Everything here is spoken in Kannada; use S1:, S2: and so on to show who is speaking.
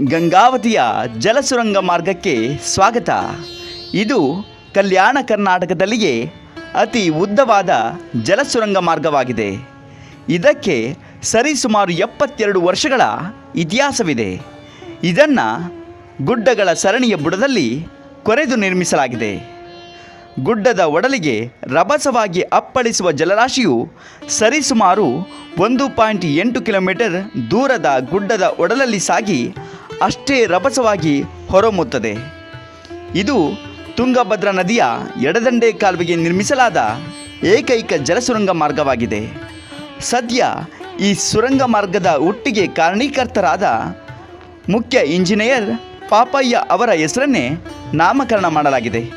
S1: ಗಂಗಾವತಿಯ ಜಲಸುರಂಗ ಮಾರ್ಗಕ್ಕೆ ಸ್ವಾಗತ. ಇದು ಕಲ್ಯಾಣ ಕರ್ನಾಟಕದಲ್ಲಿಯೇ ಅತಿ ಉದ್ದವಾದ ಜಲಸುರಂಗ ಮಾರ್ಗವಾಗಿದೆ. ಇದಕ್ಕೆ ಸರಿಸುಮಾರು ಎಪ್ಪತ್ತೆರಡು ವರ್ಷಗಳ ಇತಿಹಾಸವಿದೆ. ಇದನ್ನು ಗುಡ್ಡಗಳ ಸರಣಿಯ ಬುಡದಲ್ಲಿ ಕೊರೆದು ನಿರ್ಮಿಸಲಾಗಿದೆ. ಗುಡ್ಡದ ಒಡಲಿಗೆ ರಭಸವಾಗಿ ಅಪ್ಪಳಿಸುವ ಜಲರಾಶಿಯು ಸರಿಸುಮಾರು ಒಂದು ಪಾಯಿಂಟ್ ಎಂಟು ಕಿಲೋಮೀಟರ್ ದೂರದ ಗುಡ್ಡದ ಒಡಲಲ್ಲಿ ಸಾಗಿ ಅಷ್ಟೇ ರಭಸವಾಗಿ ಹೊರಹೊಮ್ಮುತ್ತದೆ ಇದು ತುಂಗಭದ್ರಾ ನದಿಯ ಎಡದಂಡೆ ಕಾಲುವೆಗೆ ನಿರ್ಮಿಸಲಾದ ಏಕೈಕ ಜಲಸುರಂಗ ಮಾರ್ಗವಾಗಿದೆ. ಸದ್ಯ ಈ ಸುರಂಗ ಮಾರ್ಗದ ಹುಟ್ಟಿಗೆ ಕಾರಣೀಕರ್ತರಾದ ಮುಖ್ಯ ಇಂಜಿನಿಯರ್ ಪಾಪಯ್ಯ ಅವರ ಹೆಸರನ್ನೇ ನಾಮಕರಣ ಮಾಡಲಾಗಿದೆ.